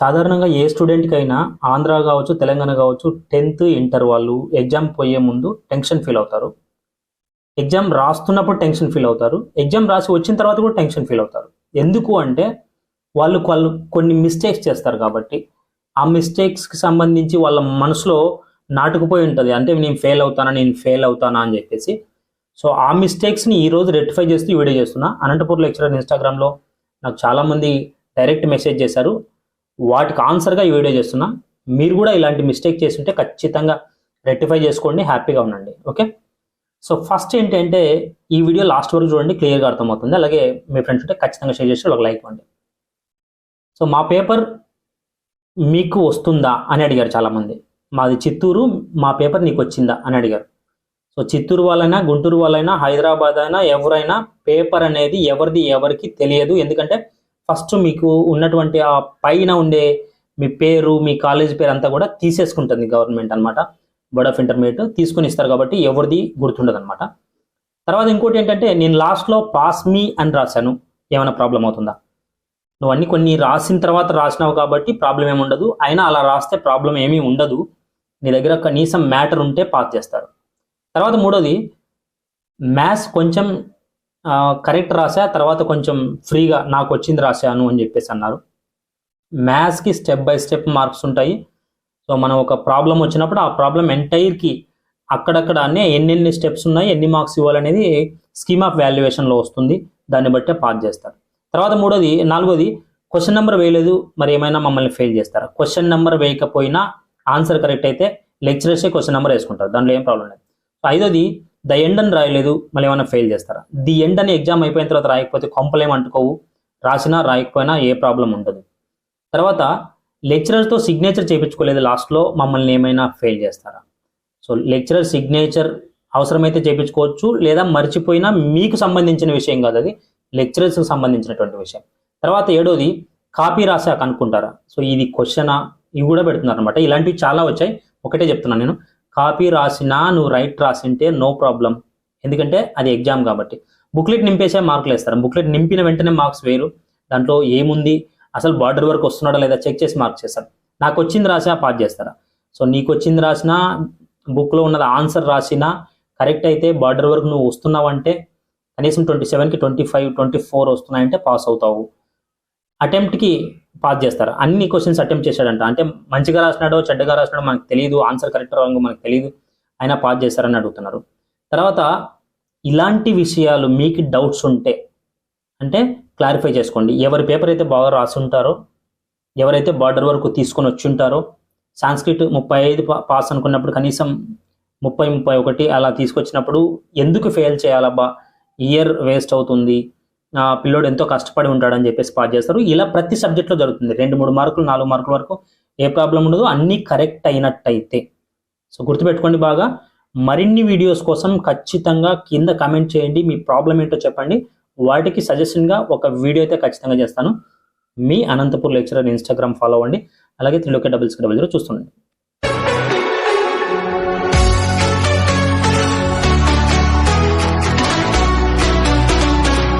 సాధారణంగా ఏ స్టూడెంట్కి అయినా ఆంధ్ర కావచ్చు తెలంగాణ కావచ్చు టెన్త్ ఇంటర్ వాళ్ళు ఎగ్జామ్ పోయే ముందు టెన్షన్ ఫీల్ అవుతారు. ఎగ్జామ్ రాస్తున్నప్పుడు టెన్షన్ ఫీల్ అవుతారు. ఎగ్జామ్ రాసి వచ్చిన తర్వాత కూడా టెన్షన్ ఫీల్ అవుతారు. ఎందుకు అంటే వాళ్ళు వాళ్ళు కొన్ని మిస్టేక్స్ చేస్తారు కాబట్టి. ఆ మిస్టేక్స్కి సంబంధించి వాళ్ళ మనసులో నాటుకుపోయి ఉంటుంది. అంటే నేను ఫెయిల్ అవుతానా నేను ఫెయిల్ అవుతానా అని చెప్పేసి. సో ఆ మిస్టేక్స్ని ఈరోజు రెక్టిఫై చేస్తూ వీడియో చేస్తున్నా. అనంతపూర్ లెక్చరర్ ఇన్స్టాగ్రామ్లో నాకు చాలామంది డైరెక్ట్ మెసేజ్ చేశారు. వాటికి ఆన్సర్గా ఈ వీడియో చేస్తున్నా. మీరు కూడా ఇలాంటి మిస్టేక్ చేస్తుంటే ఖచ్చితంగా రెక్టిఫై చేసుకోండి హ్యాపీగా ఉండండి. ఓకే? సో ఫస్ట్ ఏంటంటే ఈ వీడియో లాస్ట్ వరకు చూడండి క్లియర్గా అర్థమవుతుంది. అలాగే మీ ఫ్రెండ్స్ ఉంటే ఖచ్చితంగా షేర్ చేసి ఒక లైక్ ఇవ్వండి. సో మా పేపర్ మీకు వస్తుందా అని అడిగారు చాలామంది. మాది చిత్తూరు మా పేపర్ నీకు వచ్చిందా అని అడిగారు. సో చిత్తూరు వాళ్ళైనా గుంటూరు వాళ్ళైనా హైదరాబాద్ అయినా ఎవరైనా పేపర్ అనేది ఎవరిది ఎవరికి తెలియదు. ఎందుకంటే ఫస్ట్ మీకు ఉన్నటువంటి ఆ పైన ఉండే మీ పేరు మీ కాలేజ్ పేరు అంతా కూడా తీసేసుకుంటుంది గవర్నమెంట్ అనమాట బోర్డ్ ఆఫ్ ఇంటర్మీడియట్ తీసుకుని ఇస్తారు కాబట్టి ఎవరిది గుర్తుండదు అనమాట తర్వాత ఇంకోటి ఏంటంటే నేను లాస్ట్లో పాస్ మీ అని రాశాను. ఏమైనా ప్రాబ్లం అవుతుందా? నువ్వు అన్ని కొన్ని రాసిన తర్వాత రాసినావు కాబట్టి ప్రాబ్లం ఏమి ఉండదు. అయినా అలా రాస్తే ప్రాబ్లం ఏమీ ఉండదు. నీ దగ్గర కనీసం మ్యాటర్ ఉంటే పాస్ చేస్తారు. తర్వాత మూడోది మ్యాథ్స్ కొంచెం కరెక్ట్ రాసా తర్వాత కొంచెం ఫ్రీగా నాకు వచ్చింది రాశాను అని చెప్పేసి అన్నారు. మ్యాథ్స్కి స్టెప్ బై స్టెప్ మార్క్స్ ఉంటాయి. సో మనం ఒక ప్రాబ్లం వచ్చినప్పుడు ఆ ప్రాబ్లం ఎంటైర్కి అక్కడక్కడ అన్నీ ఎన్నెన్ని స్టెప్స్ ఉన్నాయి ఎన్ని మార్క్స్ ఇవ్వాలనేది స్కీమ్ ఆఫ్ వాల్యుయేషన్లో వస్తుంది. దాన్ని బట్టే పాస్ చేస్తారు. తర్వాత మూడోది నాలుగోది క్వశ్చన్ నెంబర్ వేయలేదు మరి ఏమైనా మమ్మల్ని ఫెయిల్ చేస్తారా? క్వశ్చన్ నెంబర్ వేయకపోయినా ఆన్సర్ కరెక్ట్ అయితే లెక్చరర్సే క్వశ్చన్ నెంబర్ వేసుకుంటారు. దాంట్లో ఏం ప్రాబ్లం లేదు. ఐదోది ద ఎండ్ అని రాయలేదు మళ్ళీ ఏమైనా ఫెయిల్ చేస్తారా? ది ఎండ్ అని ఎగ్జామ్ అయిపోయిన తర్వాత రాయకపోతే కొంపలేం అంటుకోవు? రాసినా రాయకపోయినా ఏ ప్రాబ్లం ఉండదు. తర్వాత లెక్చరర్తో సిగ్నేచర్ చేయించుకోలేదు లాస్ట్లో మమ్మల్ని ఏమైనా ఫెయిల్ చేస్తారా? సో లెక్చరర్ సిగ్నేచర్ అవసరమైతే చేయించుకోవచ్చు లేదా మర్చిపోయినా మీకు సంబంధించిన విషయం కాదు అది లెక్చరర్స్కి సంబంధించినటువంటి విషయం. తర్వాత ఏడోది కాపీ రాసాక అనుకుంటారా? సో ఇది క్వశ్చనా ఇవి కూడా పెడుతున్నారు అనమాట ఇలాంటివి చాలా వచ్చాయి. ఒకటే చెప్తున్నాను నేను. కాపీ రాసినా నువ్వు రైట్ రాసింటే నో ప్రాబ్లం. ఎందుకంటే అది ఎగ్జామ్ కాబట్టి. బుక్లెట్ నింపేసే మార్కులు వేస్తారు. బుక్లెట్ నింపిన వెంటనే మార్క్స్ వేరు. దాంట్లో ఏముంది? అసలు బార్డర్ వరకు వస్తున్నాడా లేదా చెక్ చేసి మార్క్స్ చేస్తారు. నాకు వచ్చింది రాసినా పాస్ చేస్తారా? సో నీకు వచ్చింది రాసినా బుక్లో ఉన్నది ఆన్సర్ రాసినా కరెక్ట్ అయితే బార్డర్ వరకు నువ్వు వస్తున్నావంటే కనీసం ట్వంటీ సెవెన్కి ట్వంటీ ఫైవ్ ట్వంటీ ఫోర్ వస్తున్నాయంటే పాస్ అవుతావు. అటెంప్ట్కి పాస్ చేస్తారు. అన్ని క్వశ్చన్స్ అటెంప్ట్ చేశాడంట. అంటే మంచిగా రాసినాడో చెడ్డగా రాసినాడో మనకు తెలియదు ఆన్సర్ కరెక్ట్ రాంగ్ మనకు తెలియదు అయినా పాస్ చేస్తారని అడుగుతున్నారు. తర్వాత ఇలాంటి విషయాలు మీకు డౌట్స్ ఉంటే అంటే క్లారిఫై చేసుకోండి. ఎవరి పేపర్ అయితే బాగా రాసి ఉంటారో ఎవరైతే బార్డర్ వరకు తీసుకొని వచ్చి ఉంటారో సాంస్క్రిట్ ముప్పై ఐదు పాస్ అనుకున్నప్పుడు కనీసం ముప్పై ముప్పై ఒకటి అలా తీసుకొచ్చినప్పుడు ఎందుకు ఫెయిల్ చేయాలబ్బా? ఇయర్ వేస్ట్ అవుతుంది. పిల్లోడు ఎంతో కష్టపడి ఉంటాడని చెప్పేసి పాస్ చేస్తారు. ఇలా ప్రతి సబ్జెక్ట్లో జరుగుతుంది. రెండు మూడు మార్కులు నాలుగు మార్కుల వరకు ఏ ప్రాబ్లం ఉండదు. అన్నీ కరెక్ట్ అయినట్టయితే. సో గుర్తుపెట్టుకోండి బాగా. మరిన్ని వీడియోస్ కోసం ఖచ్చితంగా కింద కామెంట్ చేయండి. మీ ప్రాబ్లం ఏంటో చెప్పండి. వాటికి సజెషన్గా ఒక వీడియో అయితే ఖచ్చితంగా చేస్తాను. మీ అనంతపూర్ లెక్చరర్ ఇన్స్టాగ్రామ్ ఫాలో అవ్వండి. అలాగే త్రిలోకే డబుల్స్ డబుల్ జీరో చూస్తుండండి.